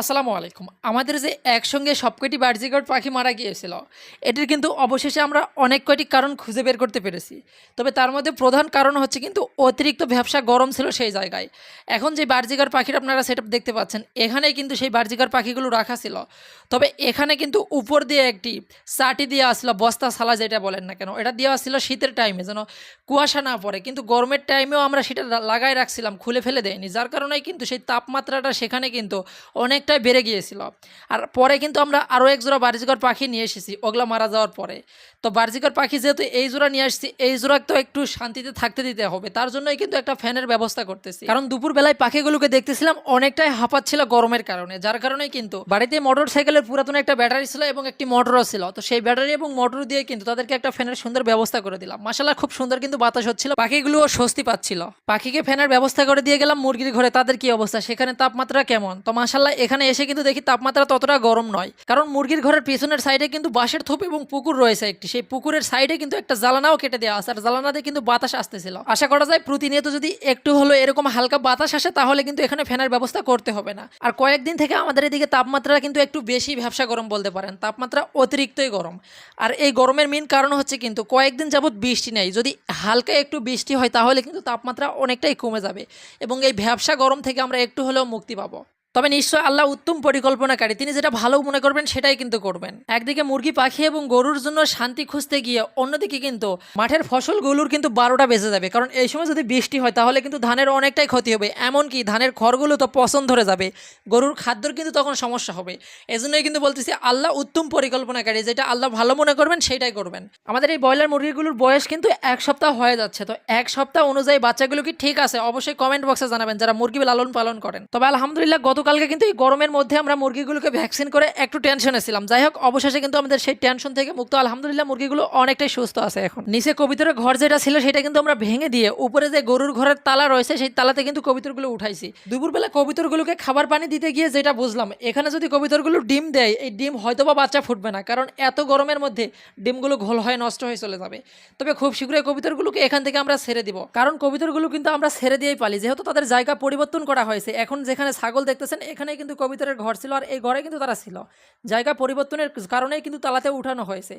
আসসালামু আলাইকুম। আমাদের যে একসঙ্গে সবকটি বার্জিকট পাখি মারা গিয়েছিল, এটির কিন্তু অবশেষে আমরা অনেক কয়টি কারণ খুঁজে বের করতে পেরেছি। তবে তার মধ্যে প্রধান কারণ হচ্ছে কিন্তু অতিরিক্ত ব্যবসা গরম ছিল সেই জায়গায়। এখন যে বার্জিকার পাখির আপনারা সেটা দেখতে পাচ্ছেন, এখানেই কিন্তু সেই বার্জিকার পাখিগুলো রাখা ছিল। তবে এখানে কিন্তু উপর দিয়ে একটি চাটি দিয়ে আসলো, বস্তা সালা যেটা বলেন না কেন, এটা দেওয়া ছিল শীতের টাইমে যেন কুয়াশা না পড়ে। কিন্তু গরমের টাইমেও আমরা সেটা লাগাই রাখছিলাম, খুলে ফেলে দেয়নি। যার কারণে কিন্তু সেই তাপমাত্রাটা সেখানে কিন্তু অনেকটাই বেড়ে গিয়েছিল। আর পরে কিন্তু আমরা আরও এক জোড়া বার্জিকর পাখি নিয়ে এসেছি, ওগুলা মারা যাওয়ার পরে। তো বার্জিকর পাখি যেহেতু এই জোড়া নিয়ে আসছি, এই জোড়া তো একটু শান্তিতে থাকতে দিতে হবে। তার জন্যই কিন্তু একটা ফ্যানের ব্যবস্থা করতেছি। কারণ দুপুরবেলায় পাখিগুলোকে দেখতেছিলাম, অনেকটাই হাঁপাচ্ছিল গরমের কারণে। যার কারণে কিন্তু বাড়িতে মোটর সাইকেলের পুরাতন একটা ব্যাটারি ছিল এবং একটি মোটরও ছিল। তো সেই ব্যাটারি এবং মোটর দিয়ে কিন্তু তাদেরকে একটা ফ্যানের সুন্দর ব্যবস্থা করে দিলাম। মাসাল্লাহ খুব সুন্দর কিন্তু বাতাস হচ্ছিল। পাখিগুলোও স্বস্তি পাচ্ছিল। পাখিকে ফ্যানের ব্যবস্থা করে দিয়ে গেলাম, মুরগির ঘরে। তাদের কি অবস্থা? সেখানে তাপমাত্রা কেমন? তো মাসাল্লাহ এখানে এসে কিন্তু দেখি তাপমাত্রা ততটা গরম নয়। কারণ মুরগির ঘরের পিছনের সাইডে কিন্তু বাঁশের থোপ এবং পুকুর রয়েছে একটি। সেই পুকুরের সাইডে কিন্তু একটা জ্বালানাও কেটে দেওয়া আছে। আর জ্বালানাতে কিন্তু বাতাস আসতেছিল। আশা করা যায় প্রতিনিয়ত যদি একটু হলো এরকম হালকা বাতাস আসে, তাহলে কিন্তু এখানে ফ্যানের ব্যবস্থা করতে হবে না। আর কয়েকদিন থেকে আমাদের এদিকে তাপমাত্রা কিন্তু একটু বেশি ব্যবসা গরম বলতে পারেন। তাপমাত্রা অতিরিক্তই গরম। আর এই গরমের মেন কারণ হচ্ছে কিন্তু কয়েকদিন যাবত বৃষ্টি নেই। যদি হালকা একটু বৃষ্টি হয়, তাহলে কিন্তু তাপমাত্রা অনেকটাই কমে যাবে। এবং এই ব্যবসা গরম থেকে আমরা একটু হলেও মুক্তি পাবো। তবে নিশ্চয় আল্লাহ উত্তম পরিকল্পনাকারী। তিনি যেটা ভালো মনে করবেন, সেটাই কিন্তু করবেন। একদিকে মুরগি, পাখি এবং গরুর জন্য শান্তি খুঁজতে গিয়ে অন্যদিকে কিন্তু মাঠের ফসলগুলোর কিন্তু বারোটা বেজে যাবে। কারণ এই সময় যদি বৃষ্টি হয়, তাহলে কিন্তু ধানের অনেকটাই ক্ষতি হবে। এমনকি ধানের খড়গুলো তো পছন্দ ধরে যাবে। গরুর খাদ্যর কিন্তু তখন সমস্যা হবে। এজন্যই কিন্তু বলতেছি, আল্লাহ উত্তম পরিকল্পনাকারী, যেটা আল্লাহ ভালো মনে করবেন, সেটাই করবেন। আমাদের এই ব্রয়লার মুরগিগুলোর বয়স কিন্তু এক সপ্তাহ হয়ে যাচ্ছে। তো এক সপ্তাহ অনুযায়ী বাচ্চাগুলো কি ঠিক আছে? অবশ্যই কমেন্ট বক্সে জানাবেন, যারা মুরগি লালন পালন করেন। তবে আলহামদুলিল্লাহ গতকালকে কিন্তু এই গরমের মধ্যে আমরা মুরগিগুলোকে ভ্যাকসিন করে একটু টেনশনে ছিলাম। যাই হোক, অবশেষে কিন্তু আমাদের সেই টেনশন থেকে মুক্ত। আলহামদুলিল্লাহ, মুরগিগুলো অনেকটাই সুস্থ আছে এখন। নিচে কবিতরের ঘর যেটা ছিল, সেটা কিন্তু আমরা ভেঙে দিয়ে উপরে যে গরুর ঘরের তালা রয়েছে, সেই তালাতে কিন্তু কবিতরগুলো উঠাইছি। দুপুরবেলা কবিতরগুলোকে খাবার পানি দিতে গিয়ে যেটা বুঝলাম, এখানে যদি কবিতরগুলো ডিম দেয়, এই ডিম হয়তো বা বাচ্চা ফুটবে না, কারণ এত গরমের মধ্যে ডিমগুলো ঘোল হয়ে নষ্ট হয়ে চলে যাবে। তবে খুব শীঘ্রই কবিতরগুলোকে এখান থেকে আমরা ছেড়ে দিব। কারণ কবিতরগুলো কিন্তু আমরা ছেড়ে দিয়েই পালি, যেহেতু তাদের জায়গা পরিবর্তন করা হয়েছে, এখন যেখানে ছাগল দেখতেছেন এখানে কিন্তু কবিতরের ঘর ছিল আর এই ঘরে কিন্তু তারা ছিল। জায়গা পরিবর্তনের কারণেই কিন্তু তালাতে উঠানো হয়েছে।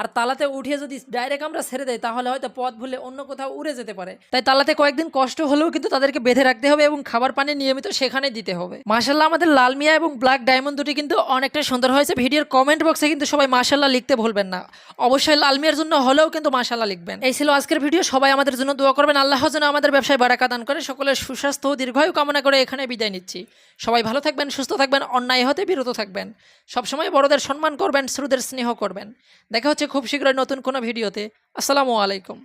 আর তালাতে উঠিয়ে যদি ডাইরেক্ট আমরা ছেড়ে দেয় তাহলে হয়তো পথ ভুলে অন্য কোথাও উড়ে যেতে পারে। তাই তালাতে কয়েকদিন কষ্ট হলেও কিন্তু তাদেরকে বেঁধে রাখতে হবে এবং খাবার পানি নিয়মিত সেখানে দিতে হবে। মাসাল্লাহ আমাদের লাল মিয়া এবং ব্ল্যাক ডায়মন্ড দুটি কিন্তু অনেকটা সুন্দর হয়েছে। ভিডিওর কমেন্ট বক্সে কিন্তু সবাই মাসাল্লাহ লিখতে ভুলবেন না। অবশ্যই লাল মিয়ার জন্য হলেও কিন্তু মাসাল্লাহ লিখবেন। এই ছিল আজকের ভিডিও। সবাই আমাদের জন্য দোয়া করবেন। আল্লাহ যেন আমাদের ব্যবসায় বারাকা দান করে। সকলের সুস্বাস্থ্য দীর্ঘায়ু কামনা করে এখানে বিদায় নিচ্ছি। সবাই ভালো থাকবেন, সুস্থ থাকবেন, অন্যায় হতে বিরত থাকবেন। সবসময় বড়দের সম্মান করবেন, শ্রুদের স্নেহ করবেন। দেখা হচ্ছে খুব শীঘ্রই নতুন কোনো ভিডিওতে। আসসালামু আলাইকুম।